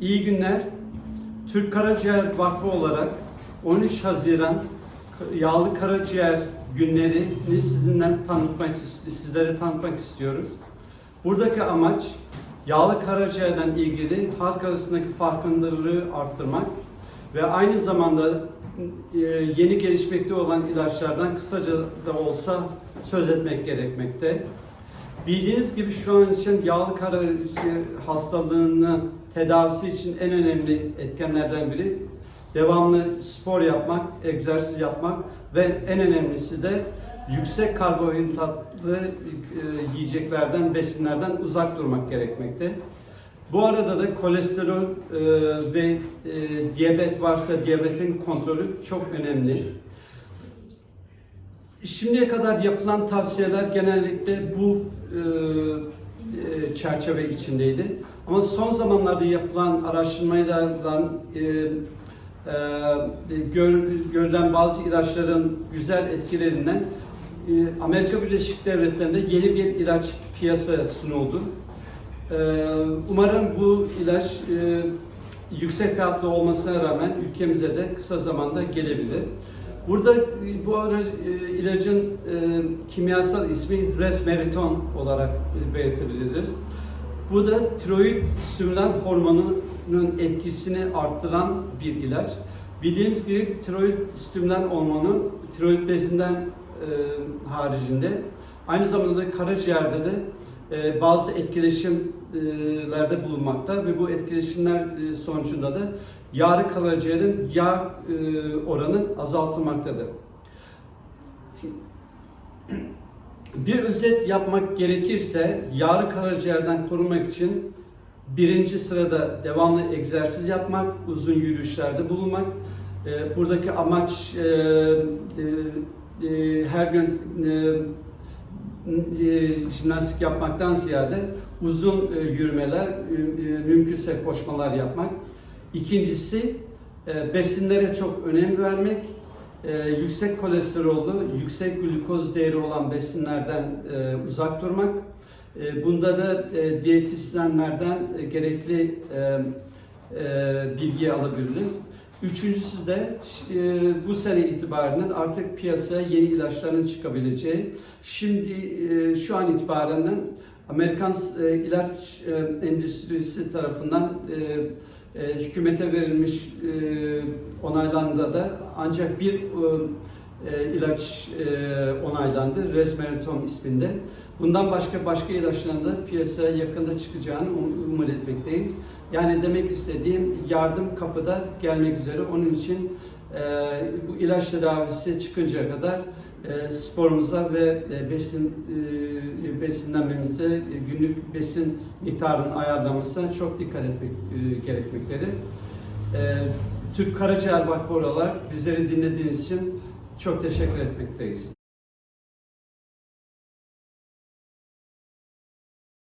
İyi günler. Türk Karaciğer Vakfı olarak 13 Haziran Yağlı Karaciğer günlerini sizinle tanıtmak, sizlere tanıtmak istiyoruz. Buradaki amaç yağlı karaciğerden ilgili halk arasındaki farkındalığı arttırmak ve aynı zamanda e, yeni gelişmekte olan ilaçlardan kısaca da olsa söz etmek gerekmekte. Bildiğiniz gibi şu an için yağlı karaciğer hastalığını tedavisi için en önemli etkenlerden biri devamlı spor yapmak, egzersiz yapmak ve en önemlisi de yüksek karbonhidratlı e, yiyeceklerden, besinlerden uzak durmak gerekmekte. Bu arada da kolesterol e, ve e, diyabet varsa diyabetin kontrolü çok önemli. Şimdiye kadar yapılan tavsiyeler genellikle bu e, e, çerçeve içindeydi. Ama son zamanlarda yapılan araştırmalardan e, e, gör, görülen bazı ilaçların güzel etkilerinden e, Amerika Birleşik Devletleri'nde yeni bir ilaç piyasaya sunuldu. E, umarım bu ilaç e, yüksek fiyatlı olmasına rağmen ülkemize de kısa zamanda gelebilir. Burada e, bu ara e, ilacın e, kimyasal ismi resmeriton olarak belirtebiliriz. Bu da tiroid stimülan hormonunun etkisini arttıran bir ilaç. Bildiğimiz gibi tiroid stimülan hormonu tiroid bezinden haricinde aynı zamanda karaciğerde de e, bazı etkileşimlerde bulunmakta ve bu etkileşimler e, sonucunda da yağ karaciğerin yağ e, oranı azaltılmaktadır. Bir özet yapmak gerekirse yağlı karaciğerden korunmak için birinci sırada devamlı egzersiz yapmak, uzun yürüyüşlerde bulunmak. E, buradaki amaç her gün jimnastik yapmaktan ziyade uzun e, yürümeler, e, e, mümkünse koşmalar yapmak. İkincisi e, besinlere çok önem vermek, e, yüksek kolesterollü, yüksek glukoz değeri olan besinlerden e, uzak durmak. E, bunda da e, diyetisyenlerden e, gerekli e, e, bilgi alabiliriz. Üçüncüsü de e, bu sene itibariyle artık piyasaya yeni ilaçların çıkabileceği. Şimdi e, şu an itibaren Amerikan e, ilaç e, endüstrisi tarafından e, e, hükümete verilmiş e, onaylandı da ancak bir e, e, ilaç e, onaylandı Resmeriton isminde. Bundan başka başka ilaçların da piyasaya yakında çıkacağını um- umut etmekteyiz. Yani demek istediğim yardım kapıda gelmek üzere. Onun için e, bu ilaç tedavisi çıkıncaya kadar e, sporumuza ve besin besinlenmemize, günlük besin miktarının ayarlamasına çok dikkat etmek gerekmektedir. Türk Karaciğer Vakfı olarak bizleri dinlediğiniz için çok teşekkür etmekteyiz.